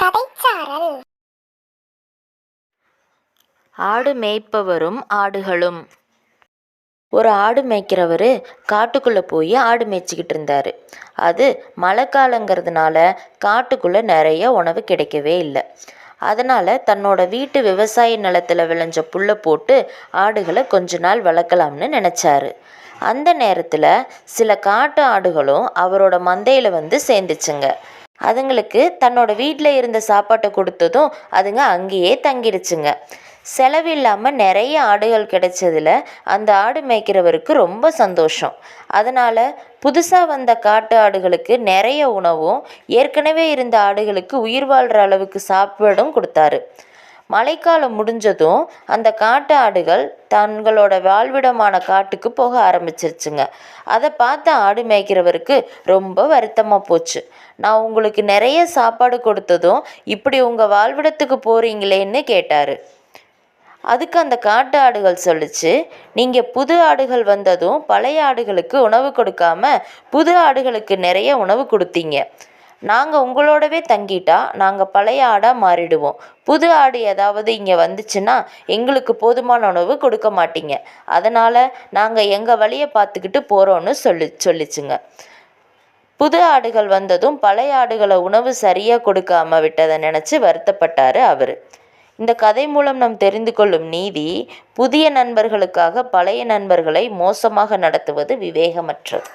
கதைச்சாரல் ஆடு மேய்ப்பவரும் ஆடுகளும். ஒரு ஆடு மேய்க்கிறவர் காட்டுக்குள்ளே போய் ஆடு மேய்ச்சிக்கிட்டு இருந்தார். அது மழை காலங்கிறதுனால காட்டுக்குள்ளே நிறைய உணவு கிடைக்கவே இல்லை. அதனால் தன்னோட வீட்டு விவசாய நிலத்தில் விளைஞ்ச புல்லை போட்டு ஆடுகளை கொஞ்ச நாள் வளர்க்கலாம்னு நினச்சாரு. அந்த நேரத்தில் சில காட்டு ஆடுகளும் அவரோட மந்தையில் வந்து சேர்ந்துச்சுங்க. அதுங்களுக்கு தன்னோட வீட்டில் இருந்த சாப்பாட்டை கொடுத்ததும் அதுங்க அங்கேயே தங்கிடுச்சுங்க. செலவில்லாமல் நிறைய ஆடுகள் கிடைச்சதுல அந்த ஆடு மேய்க்கிறவருக்கு ரொம்ப சந்தோஷம். அதனால் புதுசாக வந்த காட்டு ஆடுகளுக்கு நிறைய உணவும் ஏற்கனவே இருந்த ஆடுகளுக்கு உயிர் வாழ்கிற அளவுக்கு சாப்பாடும் கொடுத்தாரு. மழைக்காலம் முடிஞ்சதும் அந்த காட்டு ஆடுகள் தங்களோட வாழ்விடமான காட்டுக்கு போக ஆரம்பிச்சிருச்சுங்க. அதை பார்த்து ஆடு மேய்க்கிறவருக்கு ரொம்ப வருத்தமாக போச்சு. நான் உங்களுக்கு நிறைய சாப்பாடு கொடுத்ததும் இப்படி உங்கள் வாழ்விடத்துக்கு போகிறீங்களேன்னு கேட்டார். அதுக்கு அந்த காட்டு ஆடுகள் சொல்லிச்சு நீங்கள் புது ஆடுகள் வந்ததும் பழைய ஆடுகளுக்கு உணவு கொடுக்காம புது ஆடுகளுக்கு நிறைய உணவு கொடுத்தீங்க. நாங்கள் உங்களோடவே தங்கிட்டா நாங்கள் பழைய ஆடாக மாறிடுவோம். புது ஆடு ஏதாவது இங்கே வந்துச்சுன்னா எங்களுக்கு போதுமான உணவு கொடுக்க மாட்டீங்க. அதனால் நாங்கள் எங்கள் வழியை பார்த்துக்கிட்டு போகிறோன்னு சொல்லி சொல்லிச்சுங்க. புது ஆடுகள் வந்ததும் பழைய ஆடுகளை உணவு சரியாக கொடுக்காம விட்டதை நினச்சி வருத்தப்பட்டார் அவர். இந்த கதை மூலம் நாம் தெரிந்து கொள்ளும் நீதி புதிய நண்பர்களுக்காக பழைய நண்பர்களை மோசமாக நடத்துவது விவேகமற்றது.